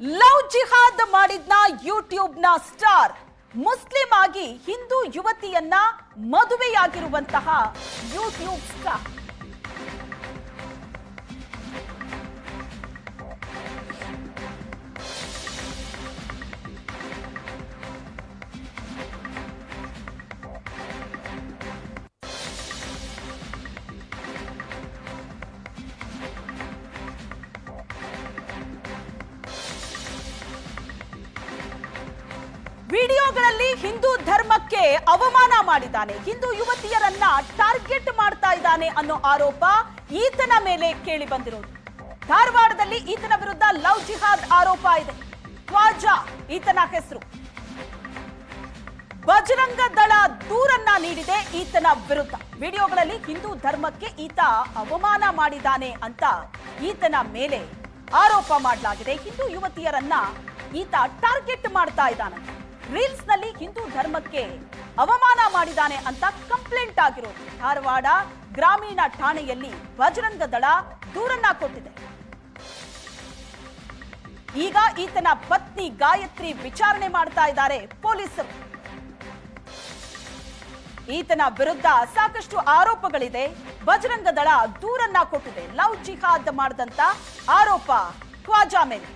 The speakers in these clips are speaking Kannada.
ಲವ್ ಜಿಹಾದ್ ಮಾಡಿದ್ನ ಯೂಟ್ಯೂಬ್ನ ಸ್ಟಾರ್ ಮುಸ್ಲಿಂ ಆಗಿ ಹಿಂದೂ ಯುವತಿಯನ್ನ ಮದುವೆಯಾಗಿರುವಂತಹ ಯೂಟ್ಯೂಬ್ ಸ್ಟಾರ್. ವಿಡಿಯೋಗಳಲ್ಲಿ ಹಿಂದೂ ಧರ್ಮಕ್ಕೆ ಅವಮಾನ ಮಾಡಿದ್ದಾನೆ. ಹಿಂದೂ ಯುವತಿಯರನ್ನ ಟಾರ್ಗೆಟ್ ಮಾಡ್ತಾ ಇದ್ದಾನೆ ಅನ್ನೋ ಆರೋಪ ಈತನ ಮೇಲೆ ಕೇಳಿ ಬಂದಿರೋದು. ಧಾರವಾಡದಲ್ಲಿ ಈತನ ವಿರುದ್ಧ ಲವ್ ಜಿಹಾದ್ ಆರೋಪ ಇದೆ. ಖ್ವಾಜಾ, ಈತನ ಹೆಸರು. ಬಜರಂಗ ದಳ ದೂರನ್ನ ನೀಡಿದೆ ಈತನ ವಿರುದ್ಧ. ವಿಡಿಯೋಗಳಲ್ಲಿ ಹಿಂದೂ ಧರ್ಮಕ್ಕೆ ಈತ ಅವಮಾನ ಮಾಡಿದ್ದಾನೆ ಅಂತ ಈತನ ಮೇಲೆ ಆರೋಪ ಮಾಡಲಾಗಿದೆ. ಹಿಂದೂ ಯುವತಿಯರನ್ನ ಈತ ಟಾರ್ಗೆಟ್ ಮಾಡ್ತಾ ಇದ್ದಾನೆ ರೀಲ್ಸ್ನಲ್ಲಿ ಹಿಂದೂ ಧರ್ಮಕ್ಕೆ ಅವಮಾನ ಮಾಡಿದಾನೆ ಅಂತ ಕಂಪ್ಲೇಂಟ್ ಆಗಿರೋದು. ಧಾರವಾಡ ಗ್ರಾಮೀಣ ಠಾಣೆಯಲ್ಲಿ ಬಜರಂಗ ದಳ ದೂರನ್ನ ಕೊಟ್ಟಿದೆ. ಈಗ ಈತನ ಪತ್ನಿ ಗಾಯತ್ರಿ ವಿಚಾರಣೆ ಮಾಡ್ತಾ ಇದ್ದಾರೆ ಪೊಲೀಸರು. ಈತನ ವಿರುದ್ಧ ಸಾಕಷ್ಟು ಆರೋಪಗಳಿದೆ. ಬಜರಂಗ ದಳ ದೂರನ್ನ ಕೊಟ್ಟಿದೆ. ಲವ್ ಜಿಹಾದ್ ಮಾಡಿದಂತ ಆರೋಪ ಖ್ವಾಜಾ ಮೇಲೆ.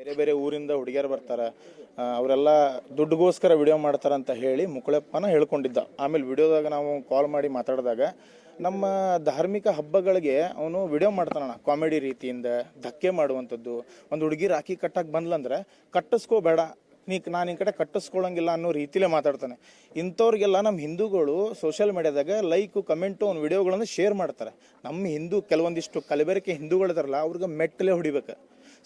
ಬೇರೆ ಬೇರೆ ಊರಿಂದ ಹುಡುಗಿಯರು ಬರ್ತಾರೆ. ಅವರೆಲ್ಲ ದುಡ್ಡುಗೋಸ್ಕರ ವಿಡಿಯೋ ಮಾಡ್ತಾರೆ ಅಂತ ಹೇಳಿ ಮುಕುಳಪ್ಪನ ಹೇಳ್ಕೊಂಡಿದ್ದ. ಆಮೇಲೆ ವಿಡಿಯೋದಾಗ ನಾವು ಕಾಲ್ ಮಾಡಿ ಮಾತಾಡಿದಾಗ ನಮ್ಮ ಧಾರ್ಮಿಕ ಹಬ್ಬಗಳಿಗೆ ಅವನು ವಿಡಿಯೋ ಮಾಡ್ತಾನಣ್ಣ. ಕಾಮಿಡಿ ರೀತಿಯಿಂದ ಧಕ್ಕೆ ಮಾಡುವಂಥದ್ದು. ಒಂದು ಹುಡುಗಿ ರಾಖಿ ಕಟ್ಟಕ್ಕೆ ಬಂದ್ಲಂದ್ರೆ ಕಟ್ಟಿಸ್ಕೋಬೇಡ. ನೀ ನಾನು ಈ ಕಡೆ ಕಟ್ಟಿಸ್ಕೊಳ್ಳಂಗಿಲ್ಲ ಅನ್ನೋ ರೀತಿಲೇ ಮಾತಾಡ್ತಾನೆ. ಇಂಥವ್ರಿಗೆಲ್ಲ ನಮ್ಮ ಹಿಂದೂಗಳು ಸೋಷಿಯಲ್ ಮೀಡಿಯಾದಾಗ ಲೈಕು ಕಮೆಂಟು ಅವ್ನ ವಿಡಿಯೋಗಳನ್ನು ಶೇರ್ ಮಾಡ್ತಾರೆ. ನಮ್ಮ ಹಿಂದೂ ಕೆಲವೊಂದಿಷ್ಟು ಕಲಬೆರಕೆ ಹಿಂದೂಗಳಿದಾರಲ್ಲ, ಅವ್ರಿಗೆ ಮೆಟ್ಟಲೆ ಹೊಡಿಬೇಕು.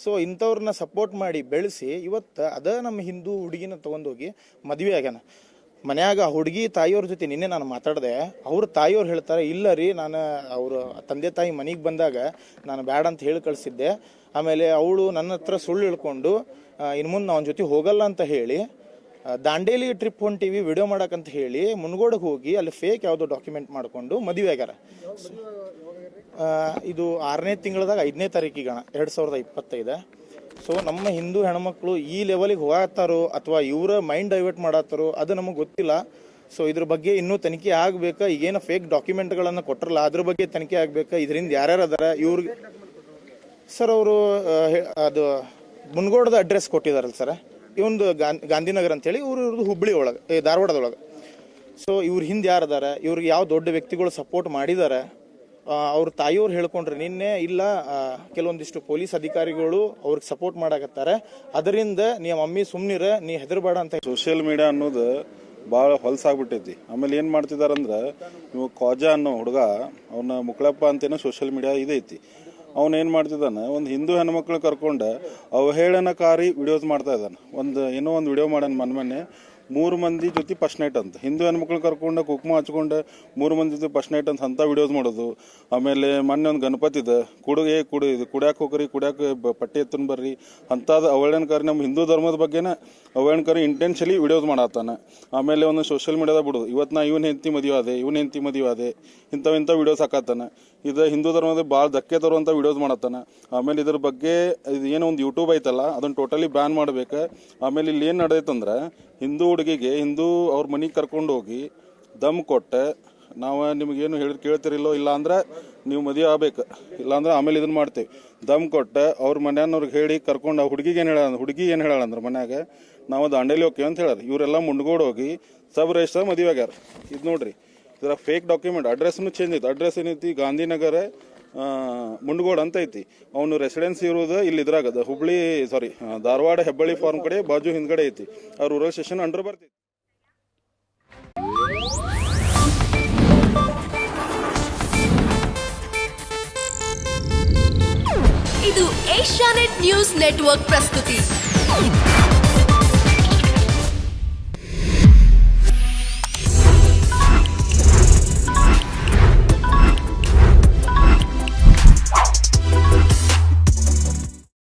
ಸೊ ಇಂಥವ್ರನ್ನ ಸಪೋರ್ಟ್ ಮಾಡಿ ಬೆಳೆಸಿ ಇವತ್ತು ಅದ ನಮ್ಮ ಹಿಂದೂ ಹುಡುಗಿನ ತೊಗೊಂಡೋಗಿ ಮದುವೆ ಆಗ್ಯಾನ. ಮನ್ಯಾಗ ಹುಡುಗಿ ತಾಯಿಯವ್ರ ಜೊತೆ ನಿನ್ನೆ ನಾನು ಮಾತಾಡಿದೆ. ಅವ್ರ ತಾಯಿಯವ್ರು ಹೇಳ್ತಾರೆ, ಇಲ್ಲ ರೀ, ನಾನು ಅವರು ತಂದೆ ತಾಯಿ ಮನೆಗೆ ಬಂದಾಗ ನಾನು ಬ್ಯಾಡ ಅಂತ ಹೇಳಿ ಕಳಿಸಿದ್ದೆ. ಆಮೇಲೆ ಅವಳು ನನ್ನ ಹತ್ರ ಸುಳ್ಳು ಹೇಳ್ಕೊಂಡು ಇನ್ನು ಮುಂದೆ ಅವನ ಜೊತೆ ಹೋಗಲ್ಲ ಅಂತ ಹೇಳಿ ದಾಂಡೇಲಿ ಟ್ರಿಪ್ ಹೊಂಟಿವಿ ವಿಡಿಯೋ ಮಾಡಕ್ಕಂತ ಹೇಳಿ ಮುನ್ಗೋಡಕ್ಕೆ ಹೋಗಿ ಅಲ್ಲಿ ಫೇಕ್ ಯಾವುದೋ ಡಾಕ್ಯುಮೆಂಟ್ ಮಾಡಿಕೊಂಡು ಮದುವೆ ಆಗ್ಯಾರ. ಇದು ಆರನೇ ತಿಂಗಳದಾಗ ಐದನೇ ತಾರೀಕಿಗೆ ಎರಡು ಸಾವಿರದ ಇಪ್ಪತ್ತೈದು. ಸೊ ನಮ್ಮ ಹಿಂದೂ ಹೆಣ್ಮಕ್ಳು ಈ ಲೆವೆಲಿಗೆ ಹೋಗತ್ತಾರೋ ಅಥವಾ ಇವರ ಮೈಂಡ್ ಡೈವರ್ಟ್ ಮಾಡತ್ತಾರೋ ಅದು ನಮಗೆ ಗೊತ್ತಿಲ್ಲ. ಸೊ ಇದ್ರ ಬಗ್ಗೆ ಇನ್ನೂ ತನಿಖೆ ಆಗಬೇಕಾ? ಈಗೇನು ಫೇಕ್ ಡಾಕ್ಯುಮೆಂಟ್ಗಳನ್ನು ಕೊಟ್ಟರಲ್ಲ ಅದ್ರ ಬಗ್ಗೆ ತನಿಖೆ ಆಗಬೇಕಾ? ಇದರಿಂದ ಯಾರ್ಯಾರು ಅದಾರ? ಇವ್ರಿಗೆ ಸರ್ ಅವರು ಅದು ಮುನ್ಗೋಡದ ಅಡ್ರೆಸ್ ಕೊಟ್ಟಿದಾರಲ್ಲ ಸರ್ ಇವಂದು ಗಾಂಧಿನಗರ ಅಂತೇಳಿ ಇವ್ರು ಇವ್ರದ್ದು ಹುಬ್ಬಳ್ಳಿ ಒಳಗೆ ಧಾರವಾಡದೊಳಗೆ ಸೊ ಇವ್ರ ಹಿಂದೆ ಯಾರು ಅದಾರ? ಇವ್ರಿಗೆ ಯಾವ ದೊಡ್ಡ ವ್ಯಕ್ತಿಗಳು ಸಪೋರ್ಟ್ ಮಾಡಿದ್ದಾರೆ ಅವ್ರ ತಾಯಿಯವ್ರು ಹೇಳ್ಕೊಂಡ್ರೆ ನಿನ್ನೆ ಇಲ್ಲ ಕೆಲವೊಂದಿಷ್ಟು ಪೊಲೀಸ್ ಅಧಿಕಾರಿಗಳು ಅವ್ರಿಗೆ ಸಪೋರ್ಟ್ ಮಾಡಾಕತ್ತಾರೆ. ಅದರಿಂದ ನೀ ಮಮ್ಮಿ ಸುಮ್ಮನಿರ ನೀ ಹೆದರ್ಬೇಡ ಅಂತ ಸೋಷಿಯಲ್ ಮೀಡಿಯಾ ಅನ್ನೋದು ಭಾಳ ಹೊಲಸಾಗ್ಬಿಟ್ಟೈತಿ. ಆಮೇಲೆ ಏನು ಮಾಡ್ತಿದಾರಂದ್ರೆ, ಇವು ಖಾಜಾ ಅನ್ನೋ ಹುಡುಗ, ಅವನ ಮುಕ್ಳಪ್ಪ ಅಂತೇನೋ ಸೋಷಿಯಲ್ ಮೀಡಿಯಾ ಇದೈತಿ. ಅವನು ಏನು ಮಾಡ್ತಿದ್ದಾನೆ, ಒಂದು ಹಿಂದೂ ಹೆಣ್ಮಕ್ಳು ಕರ್ಕೊಂಡು ಅವಹೇಳನಕಾರಿ ವಿಡಿಯೋಸ್ ಮಾಡ್ತಾ ಇದ್ದಾನೆ. ಒಂದು, ಏನೋ ಒಂದು ವಿಡಿಯೋ ಮಾಡ್ಯಾನ ಮನ್ಮನೆ ಮೂರು ಮಂದಿ ಜೊತೆ ಫಸ್ಟ್ ನೈಟ್ ಅಂತ. ಹಿಂದೂ ಹೆಣ್ಮಕ್ಳು ಕರ್ಕೊಂಡು ಕುಕ್ಮ ಹಚ್ಕೊಂಡು ಮೂರು ಮಂದಿ ಜೊತೆ ಫಸ್ಟ್ ನೈಟ್ ಅಂತ ಅಂಥ ವಿಡಿಯೋಸ್ ಮಾಡೋದು. ಆಮೇಲೆ ಮೊನ್ನೆ ಒಂದು ಗಣಪತಿ ಇದೆ. ಕುಡುಗೆ ಕುಡಿ, ಇದು ಕುಡ್ಯಾಕೆ ಹೋಗ್ರಿ, ಕುಡ್ಯಾಕ ಪಟ್ಟಿ ಎತ್ತನ್ ಬರ್ರಿ ಅಂಥದ್ದು ಅವಹೇಳನಕಾರಿ ನಮ್ಮ ಹಿಂದೂ ಧರ್ಮದ ಬಗ್ಗೆನ ಅವಹೇಳನಕಾರಿ ಇಂಟೆನ್ಷಲಿ ವಿಡಿಯೋಸ್ ಮಾಡತ್ತಾನ. ಆಮೇಲೆ ಒಂದು ಸೋಷಿಯಲ್ ಮೀಡಿಯಾದಾಗ ಬಿಡೋದು. ಇವತ್ತು ನಾ ಇವನ್ ಹೆಂಡತಿ ಮದುವೆ ಅದೇ ಇವನ್ ಹೆಂಡತಿ ಮದುವೆ ಅದೇ ಇಂಥವು ಇಂಥ ವಿಡಿಯೋಸ್ ಹಾಕತ್ತಾನ. ಇದು ಹಿಂದೂ ಧರ್ಮದ ಭಾಳ ಧಕ್ಕೆ ತರುವಂಥ ವಿಡಿಯೋಸ್ ಮಾಡತ್ತಾನೆ. ಆಮೇಲೆ ಇದ್ರ ಬಗ್ಗೆ ಇದು ಏನೋ ಒಂದು ಯೂಟ್ಯೂಬ್ ಐತಲ್ಲ ಅದನ್ನ ಟೋಟಲಿ ಬ್ಯಾನ್ ಮಾಡ್ಬೇಕು. ಆಮೇಲೆ ಇಲ್ಲಿ ಏನು ನಡೆದೈತಂದ್ರೆ, ಹಿಂದೂ ಹುಡುಗಿಗೆ ಹಿಂದೂ ಅವ್ರ ಮನೆಗೆ ಕರ್ಕೊಂಡು ಹೋಗಿ ದಮ್ ಕೊಟ್ಟೆ, ನಾವು ನಿಮಗೇನು ಹೇಳಿ ಕೇಳ್ತಿರಿಲ್ಲೋ ಇಲ್ಲ ಅಂದ್ರೆ ನೀವು ಮದುವೆ ಆಗ್ಬೇಕು. ಇಲ್ಲಾಂದ್ರೆ ಆಮೇಲೆ ಇದನ್ನ ಮಾಡ್ತೀವಿ. ದಮ್ ಕೊಟ್ಟು, ಅವ್ರ ಮನೆಯವ್ರಿಗೆ ಹೇಳಿ ಕರ್ಕೊಂಡು, ಆ ಹುಡುಗಿಗೆ ಏನು ಹೇಳ ಹುಡುಗಿ ಏನು ಹೇಳ ಅಂದ್ರೆ ಮನ್ಯಾಗ, ನಾವು ದಾಂಡೇಲಿ ಹೋಗ್ತೀವಿ ಅಂತ ಹೇಳೋದು ಇವರೆಲ್ಲ ಮುಂಡ್ಗೋಡ್ ಹೋಗಿ ಸಬ್ ರಿಜಿಸ್ಟರ್ ಮದುವೆ ಆಗ್ಯಾರ. ಇದು ನೋಡ್ರಿ. ಇದರ ಫೇಕ್ ಡಾಕ್ಯುಮೆಂಟ್ ಅಡ್ರೆಸ್ನು ಚೇಂಜ್ ಐತಿ ಅಡ್ರೆಸ್ ಏನೈತಿ? ಗಾಂಧಿನಗರ ಮುಂಡಗೋಡ್ ಅಂತ ಐತಿ. ಅವನು ರೆಸಿಡೆನ್ಸ್ ಇರೋದು ಇಲ್ಲಿ ಇದ್ರಾಗದ. ಹುಬ್ಳಿ ಸಾರಿ ಧಾರವಾಡ, ಹೆಬ್ಬಳ್ಳಿ ಫಾರ್ಮ್ ಕಡೆ ಬಾಜು ಹಿಂದ್ಗಡೆ ಐತಿ. ಆ ರೂರಲ್ ಸ್ಟೇಷನ್ ಅಂಡರ್ ಬರ್ತೈತಿ ಇದು ಏಷ್ಯಾನೆಟ್ ನ್ಯೂಸ್ ನೆಟ್ವರ್ಕ್ ಪ್ರಸ್ತುತಿ.